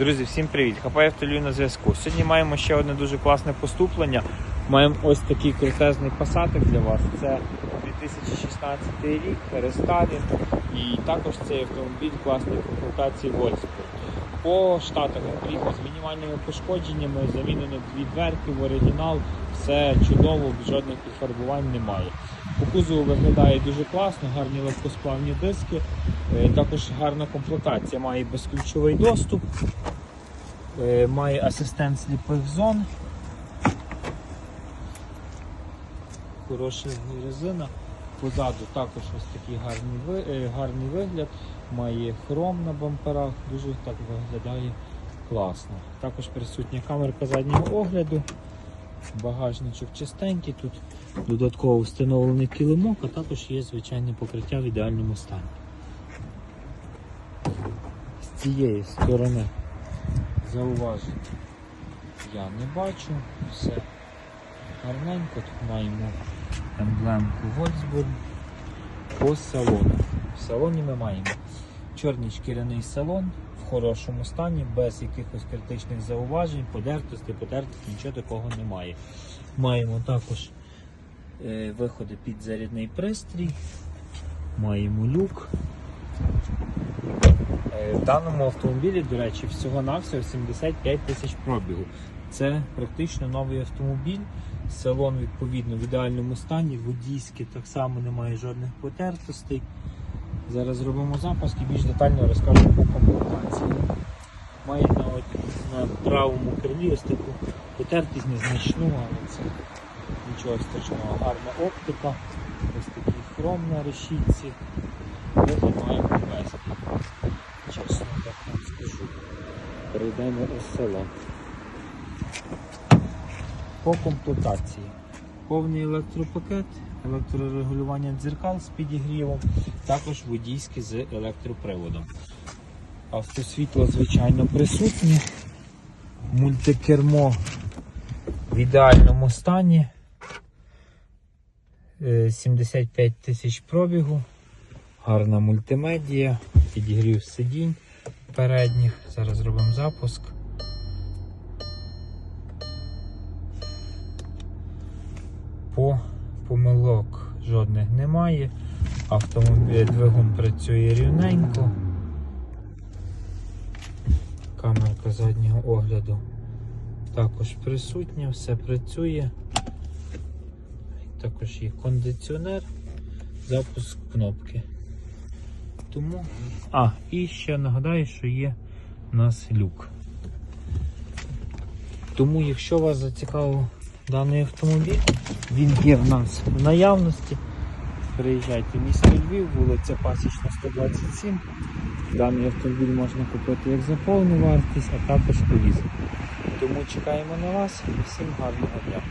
Друзі, всім привіт! Хапаєв Толю на зв'язку. Сьогодні маємо ще одне дуже класне поступлення. Маємо ось такий крутезний пасатик для вас. Це 2016 рік, рестайлінг. І також цей автомобіль класної комплектації Wolfsburg. По штатах приїхав з мінімальними пошкодженнями, замінено дві дверки в оригінал, все чудово, жодних підфарбувань немає. По кузову виглядає дуже класно, гарні легкосплавні диски, е, також гарна комплектація, має безключовий доступ, має асистент сліпих зон. Хороша резина. Позаду також ось такий гарний, е, гарний вигляд, має хром на бамперах, дуже так виглядає класно. Також присутня камерка заднього огляду, багажничок чистенький, тут додатково встановлений килимок, а також є звичайне покриття в ідеальному стані. З цієї сторони зауважень я не бачу, все гарненько, тут маємо емблемку Wolfsburg по салону. В салоні ми маємо чорний шкіряний салон в хорошому стані, без якихось критичних зауважень, подертостей, потертих, нічого такого немає. Маємо також е, виходи під зарядний пристрій, маємо люк. Даному автомобілі, до речі, всього-навсього 75 тисяч пробігу. Це практично новий автомобіль. Салон відповідно в ідеальному стані, водійське так само немає жодних потертостей. Зараз зробимо запуск і більш детально розкажемо по комплектації. Має на, правому крилі ось таку потертість незначну, але це нічого страшного. Гарна оптика, ось такий хром на решітці. Вигляд має повезти. Чесно так вам скажу. Перейдемо у салон. По комплектації. Повний електропакет, електрорегулювання дзеркал з підігрівом, також водійське з електроприводом. Автосвітло, звичайно, присутнє. Мультикермо в ідеальному стані. Е, 75 тисяч пробігу. Гарна мультимедія, підігрів сидінь передніх. Зараз зробимо запуск. По помилок жодних немає. Автомобіль двигун працює рівненько. Камерка заднього огляду також присутня, все працює. Також є кондиціонер, запуск кнопки. Тому. А, і ще нагадаю, що є у нас люк. Тому, якщо вас зацікавив даний автомобіль, він є в нас в наявності. Приїжджайте в місто Львів, вулиця Пасічна 127. Даний автомобіль можна купити як за повну вартість, а також по. Тому чекаємо на вас і всім гарного дня.